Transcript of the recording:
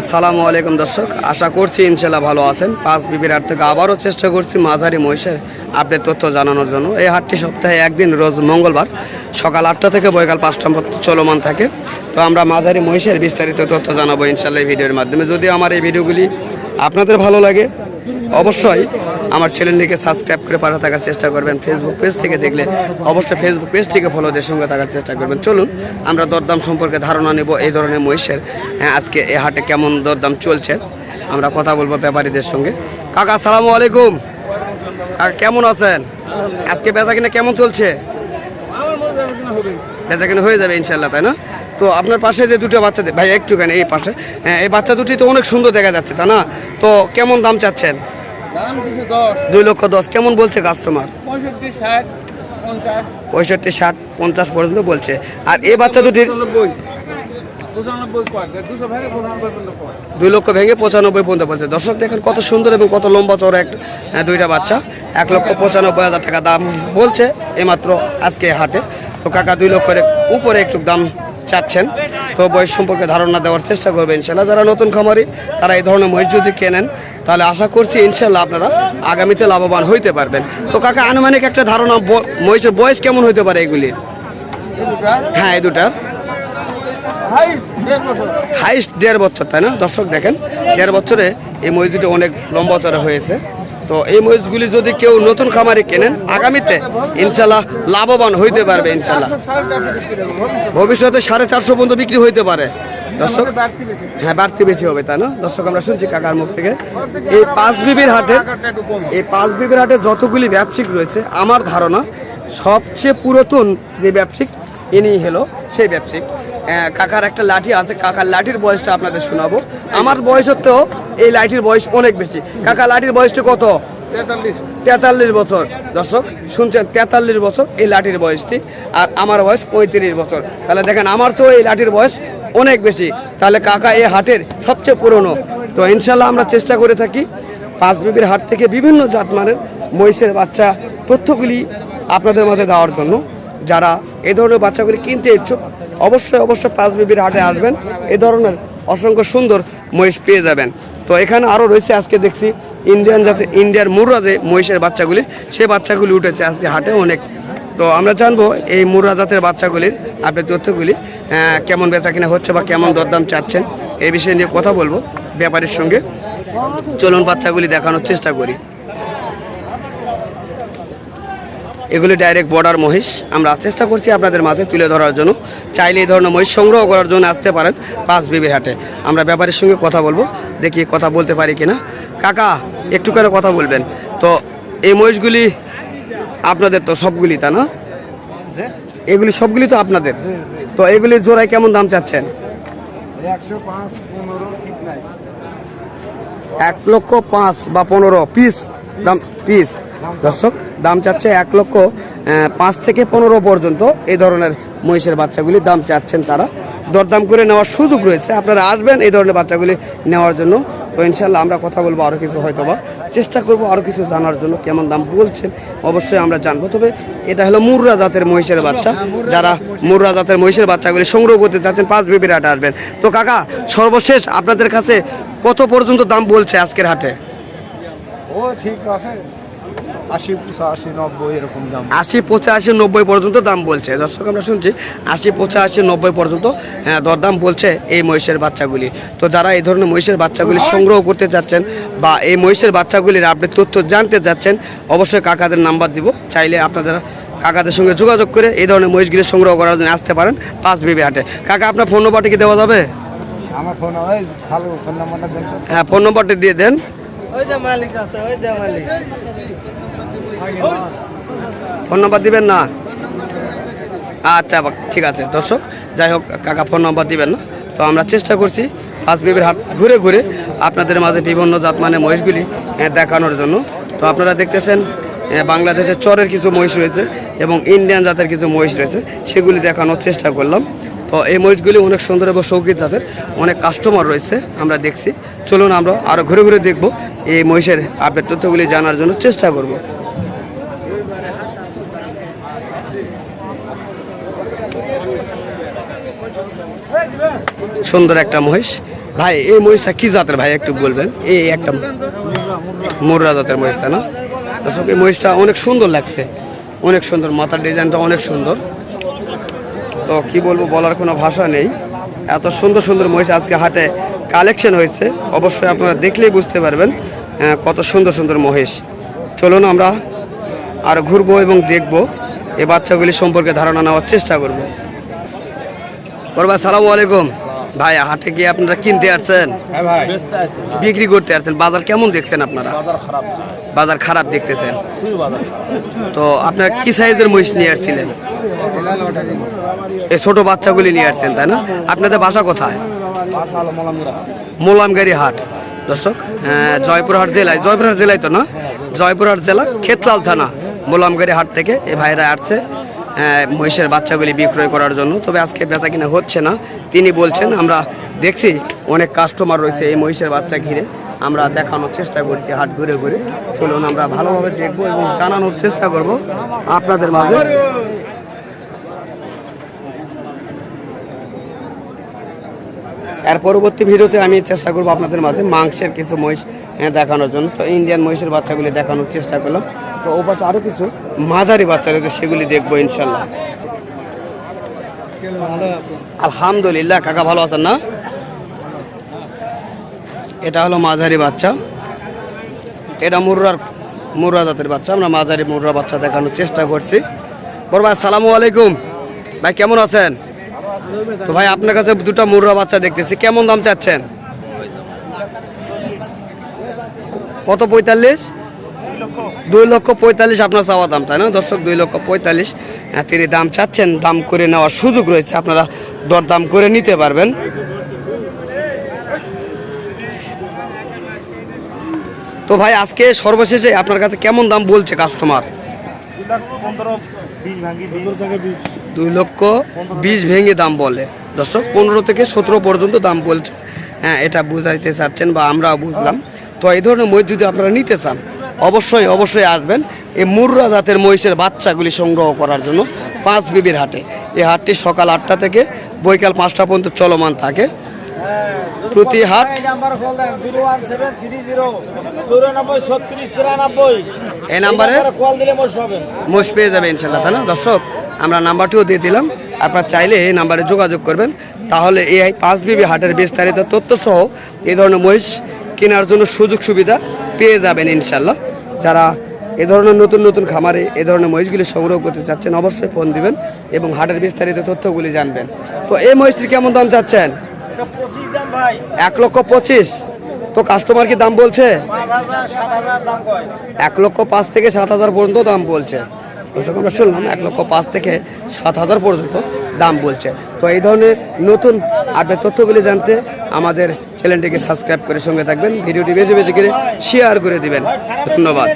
আসসালামু আলাইকুম দর্শক, আশা করছি ইনশাল্লাহ ভালো আছেন। পাঁচ বিবির হাট থেকে আবারও চেষ্টা করছি মাঝারি মহিষের আপডেট তথ্য জানানোর জন্য। এই হাটটি সপ্তাহে একদিন, রোজ মঙ্গলবার, সকাল আটটা থেকে বৈকাল পাঁচটা চলমান থাকে। তো আমরা মাঝারি মহিষের বিস্তারিত তথ্য জানাব ইনশাল্লাহ এই ভিডিওর মাধ্যমে। যদি আমার এই ভিডিওগুলি আপনাদের ভালো লাগে অবশ্যই আমার চ্যানেলটিকে সাবস্ক্রাইব করে পাশে থাকার চেষ্টা করবেন। ফেসবুক পেজ থেকে দেখলে অবশ্যই ফেসবুক পেজটিকে ফলোদের সঙ্গে থাকার চেষ্টা করবেন। চলুন আমরা দরদাম সম্পর্কে ধারণা নেব এই ধরনের মহিষের। হ্যাঁ, আজকে এ হাটে কেমন দরদাম চলছে? আমরা কথা বলব ব্যাপারীদের সঙ্গে। কাকা আসসালামু আলাইকুম। আর কেমন আছেন? আজকে বেচা কিনা কেমন চলছে? বেচা কিনা হয়ে যাবে ইনশাল্লাহ তাই না? তো আপনার পাশে যে দুটো বাচ্চা দে- ভাই একটুখানি এই পাশে। হ্যাঁ এই বাচ্চা দুটি তো অনেক সুন্দর দেখা যাচ্ছে তা না? তো কেমন দাম চাচ্ছেন? দুই লক্ষ দশ। কেমন বলছে কাস্টমার পঁয়ষট্টি ষাট পঞ্চাশ। পর্যন্ত বলছে। আর এই বাচ্চা দুটির দুই লক্ষ ভেঙে পঁচানব্বই পর্যন্ত বলছে। দর্শক দেখেন কত সুন্দর এবং কত লম্বা চড়া এক হ্যাঁ, দুইটা বাচ্চা। এক লক্ষ পঁচানব্বই হাজার টাকা দাম বলছে এইমাত্র আজকে হাটে। তো কাকা দুই লক্ষের উপরে একটু দাম চাচ্ছেন, তো বয়স সম্পর্কে ধারণা দেওয়ার চেষ্টা করবেন ইনশাল্লাহ যারা নতুন খামারি, তারা এই ধরনের মহিষ যদি কেনেন, তাহলে আশা করছি ইনশাল্লাহ আপনারা আগামীতে লাভবান হইতে পারবেন। তো কাকা, আনুমানিক একটা ধারণা মহিষের বয়স কেমন হইতে পারে এগুলির? হ্যাঁ এই দুটার। হাইস্ট দেড় বছর, তাই না? দর্শক দেখেন, দেড় বছরে এই মহিষ দুটো অনেক লম্বা চড়া হয়েছে। তো এই মহিষগুলি যদি কেউ নতুন খামারে কেনেন, আগামীতে ইনশাল্লাহ লাভবান হইতে পারবে ইনশাল্লাহ ভবিষ্যতে সাড়ে চারশো পর্যন্ত বিক্রি হইতে পারে। দর্শক হ্যাঁ বাড়তি বেশি হবে, তাই না? দর্শক, আমরা শুনছি কাকার মুখ থেকে। এই পাঁচ বিবির হাটে, এই পাঁচ বিবির হাটে যতগুলি ব্যবসায়িক রয়েছে, আমার ধারণা সবচেয়ে পুরাতন যে ব্যবসায়িক, ইনি হলো সেই ব্যবসায়িক। কাকার একটা লাঠি আছে কাকার লাঠির বয়সটা আপনাদের শোনাবো। আমার বয়স হতেও এই লাঠির বয়স অনেক বেশি। কাকা লাঠির বয়সটা কত? তেতাল্লিশ। বছর। দর্শক শুনছেন তেতাল্লিশ বছর এই লাঠির বয়সটি আর আমার বয়স পঁয়ত্রিশ বছর। তাহলে দেখেন আমার তো এই লাঠির বয়স অনেক বেশি। তাহলে কাকা এই হাটের সবচেয়ে পুরনো। তো ইনশাল্লাহ আমরা চেষ্টা করে থাকি পাঁচ বিবির হাট থেকে বিভিন্ন জাতমানের মহিষের বাচ্চা তথ্যগুলি আপনাদের মধ্যে দেওয়ার জন্য। যারা এই ধরনের বাচ্চাগুলি কিনতে ইচ্ছুক অবশ্যই অবশ্যই পাঁচ বিবির হাটে আসবেন। এই ধরনের অসংখ্য সুন্দর মহিষ পেয়ে যাবেন। তো এখানে আরও রয়েছে, আজকে দেখছি ইন্ডিয়ান জাতে ইন্ডিয়ার মুররা যে মহিষের বাচ্চাগুলি, সে বাচ্চাগুলি উঠেছে আজকে হাটে অনেক। তো আমরা জানব এই মুররা জাতের বাচ্চাগুলির আপনি তথ্যগুলি কেমন বেচা কিনা হচ্ছে বা কেমন দরদাম চাচ্ছেন, এই বিষয়ে নিয়ে কথা বলব ব্যাপারীর সঙ্গে। চলুন বাচ্চাগুলি দেখানোর চেষ্টা করি। এগুলি ডাইরেক্ট বর্ডার মহিষ। আমরা চেষ্টা করছি আপনাদের মাঝে তুলে ধরার জন্য। চাইলে এই ধরনের মহিষ সংগ্রহ করার জন্য আসতে পারেন পাঁচ বিবির হাটে। আমরা ব্যাপারের সঙ্গে কথা বলব দেখি কথা বলতে পারি কিনা। কাকা একটু করে কথা বলবেন। তো এই মহিষগুলি আপনাদের তো সবগুলি তা না? এগুলি সবগুলি তো আপনাদের। তো এগুলির জোড়ায় কেমন দাম চাচ্ছেন? এক লক্ষ পাঁচ বা পনেরো পিস দাম পিস। দর্শক দাম চাচ্ছে এক লক্ষ পাঁচ থেকে পনেরো পর্যন্ত। এই ধরনের মহিষের বাচ্চাগুলি দাম চাচ্ছেন তারা। দরদাম করে নেওয়ার সুযোগ রয়েছে। আপনারা আসবেন এই ধরনের বাচ্চাগুলি নেওয়ার জন্য। তো ইনশাল্লাহ আমরা কথা বলব আরও কিছু হয়তো বা চেষ্টা করব আরও কিছু জানার জন্য কেমন দাম বলছেন অবশ্যই আমরা জানব। তবে এটা হলো মুর্রা জাতের মহিষের বাচ্চা। যারা মুর্রা জাতের মহিষের বাচ্চাগুলি সংগ্রহ করতে চাচ্ছেন, পাঁচ বিবির হাটে আসবেন। তো কাকা, সর্বশেষ আপনাদের কাছে কত পর্যন্ত দাম বলছে আজকের হাটে? ও ঠিক আছে। আশি আশি নব্বই এরকম দাম। আশি পঁচাশি নব্বই পর্যন্ত দাম বলছে। দর্শক আমরা শুনছি আশি পঁচাশি নব্বই পর্যন্ত হ্যাঁ, দরদাম বলছে এই মহিষের বাচ্চাগুলি। তো যারা এই ধরনের মহিষের বাচ্চাগুলি সংগ্রহ করতে চাচ্ছেন বা এই মহিষের বাচ্চাগুলির আপনি তথ্য জানতে চাচ্ছেন অবশ্যই কাকাদের নাম্বার দিব। চাইলে আপনারা কাকাদের সঙ্গে যোগাযোগ করে এই ধরনের মহিষগুলি সংগ্রহ করার জন্য আসতে পারেন পাঁচ বিবি হাটে। কাকা আপনার ফোন নম্বরটি কি দেওয়া যাবে? আমার ফোন ফোন নাম্বারটা হ্যাঁ ফোন নম্বরটি দিয়ে দেন। ওই যে মালিক আছে ওই যে মালিক। ফোন নাম্বার দিবেন না? আচ্ছা ঠিক আছে, দর্শক, যাই হোক, কাকা ফোন নাম্বার দিবেন না। তো আমরা চেষ্টা করছি পাঁচ বিবির হাট ঘুরে ঘুরে আপনাদের মাঝে বিভিন্ন জাত মানে মহিষগুলি দেখানোর জন্য। তো আপনারা দেখতেছেন বাংলাদেশের চরের কিছু মহিষ রয়েছে এবং ইন্ডিয়ান জাতের কিছু মহিষ রয়েছে, সেগুলি দেখানোর চেষ্টা করলাম। তো এই মহিষগুলি অনেক সুন্দর এবং শৌকিত জাতের, অনেক কাস্টমার রয়েছে, আমরা দেখছি। চলুন আমরা আরও ঘুরে ঘুরে দেখব এই মহিষের আপডেট তথ্যগুলি জানার জন্য চেষ্টা করব। সুন্দর একটা মহিষ। ভাই এই মহিষটা কি জাতের ভাই? একটু বলবেন। এই একটা মুর্রা জাতের মহিষটা না? দর্শক এই মহিষটা অনেক সুন্দর লাগছে। অনেক সুন্দর মাথার ডিজাইনটা অনেক সুন্দর। তো কি বলব বলার কোনো ভাষা নেই। এত সুন্দর সুন্দর মহিষ আজকে হাটে কালেকশন হয়েছে। অবশ্যই আপনারা দেখলেই বুঝতে পারবেন আহ, কত সুন্দর সুন্দর মহিষ। চলুন আমরা আর ঘুরবো এবং দেখব। এই বাচ্চাগুলি সম্পর্কে ধারণা নেওয়ার চেষ্টা করব। বড় ভাই সালামু আলাইকুম। ভাই হাটে গিয়ে আপনারা কিনতে আসছেন? হ্যাঁ বিক্রি করতে আসছেন। বাজার কেমন দেখছেন আপনারা? বাজার খারাপ। দেখতেছেন। তো আপনার কি সাইজের মহিষ নিয়ে আসছিলেন? এই ছোট বাচ্চাগুলি নিয়ে আসছেন তাই না? আপনাদের বাসা কোথায়? মোলামগাড়ি হাট। দর্শক আহ, জয়পুরহাট জেলায় জয়পুরহাট জেলায় তো না? জয়পুরহাট। জেলা খেতলাল থানা মোলামগাড়ি হাট থেকে এই ভাইরা আসছে। মহিষের বাচ্চাগুলি বিক্রয় করার জন্য। তবে আজকে বেচা কিনা হচ্ছে না। তিনি বলছেন আমরা দেখছি অনেক কাস্টমার রয়েছে এই মহিষের বাচ্চা ঘিরে। আমরা দেখানোর চেষ্টা করছি হাট ঘুরে ঘুরে। চলুন আমরা ভালোভাবে দেখব এবং জানানোর চেষ্টা করব আপনাদের মাঝে। এর পরবর্তী ভিডিওতে আমি চেষ্টা করব আপনাদের মাঝে মাংসের কিছু মহিষ হ্যাঁ, দেখানোর জন্য। তো ইন্ডিয়ান মহিষের বাচ্চাগুলি দেখানোর চেষ্টা করলাম। তো ও পাশে কিছু? মাঝারি বাচ্চা রয়েছে সেগুলি দেখব ইনশাল্লাহ। আলহামদুলিল্লাহ, কাকা ভালো আছেন না? এটা হলো মাঝারি বাচ্চা। এটা মুর্রার, মুর্রা জাতের বাচ্চা। আমরা মাঝারি মুর্রা বাচ্চা দেখানোর চেষ্টা করছি। বড় ভাই সালামু আলাইকুম। ভাই, কেমন আছেন? তো ভাই, আপনার কাছে দুটো মুর্রা বাচ্চা দেখতেছি। কেমন দাম চাচ্ছেন? কত পঁয়তাল্লিশ? দুই লক্ষ পঁয়তাল্লিশ আপনার চাওয়া দাম, তাই না? দর্শক, দুই লক্ষ পঁয়তাল্লিশ তিনি দাম চাচ্ছেন, দাম করে নেওয়ার সুযোগ রয়েছে, আপনারা দরদাম করে নিতে পারবেন। তো ভাই, আজকে সর্বশেষে আপনার কাছে কেমন দাম বলছে কাস্টমার দুই লক্ষ বিশ ভেঙে দাম বলে। দর্শক, পনেরো থেকে সতেরো পর্যন্ত দাম বলছে। হ্যাঁ এটা বুঝাইতে চাচ্ছেন বা আমরাও বুঝলাম। তো এই ধরনের মহিষ যদি আপনারা নিতে চান। অবশ্যই অবশ্যই আসবেন। এই মুর্রা জাতের মহিষের বাচ্চাগুলি সংগ্রহ করার জন্য পাঁচ বিবির হাটে। এই হাটটি সকাল আটটা থেকে বৈকাল পাঁচটা পর্যন্ত চলমান থাকে। প্রতি হাট এই নাম্বারে মোষ পেয়ে যাবে ইনশাল্লাহ তাই না? দর্শক আমরা নাম্বারটিও দিয়ে দিলাম। আপনারা চাইলে এই নাম্বারে যোগাযোগ করবেন। তাহলে এই পাঁচ বিবি হাটের বিস্তারিত তথ্য সহ এই ধরনের মহিষ কেনার জন্য সুযোগ সুবিধা পেয়ে যাবেন ইনশাল্লাহ যারা এ ধরনের নতুন নতুন খামারে এ ধরনের মহিষগুলি সংগ্রহ করতে চাচ্ছেন, অবশ্যই ফোন দিবেন এবং হাটের বিস্তারিত তথ্যগুলি জানবেন। তো এই মহিষটির কেমন দাম চাচ্ছেন? এক লক্ষ পঁচিশ। তো কাস্টমার কি দাম বলছে? এক লক্ষ পাঁচ থেকে সাত হাজার পর্যন্ত দাম বলছে। দর্শক, আমরা শুনলাম এক লক্ষ পাঁচ থেকে সাত হাজার পর্যন্ত দাম বলছে। তো এই ধরনের নতুন আপডেট তথ্যগুলি জানতে আমাদের চ্যানেলটিকে সাবস্ক্রাইব করে সঙ্গে থাকবেন। ভিডিওটি বেজে বেজে করে শেয়ার করে দিবেন। ধন্যবাদ।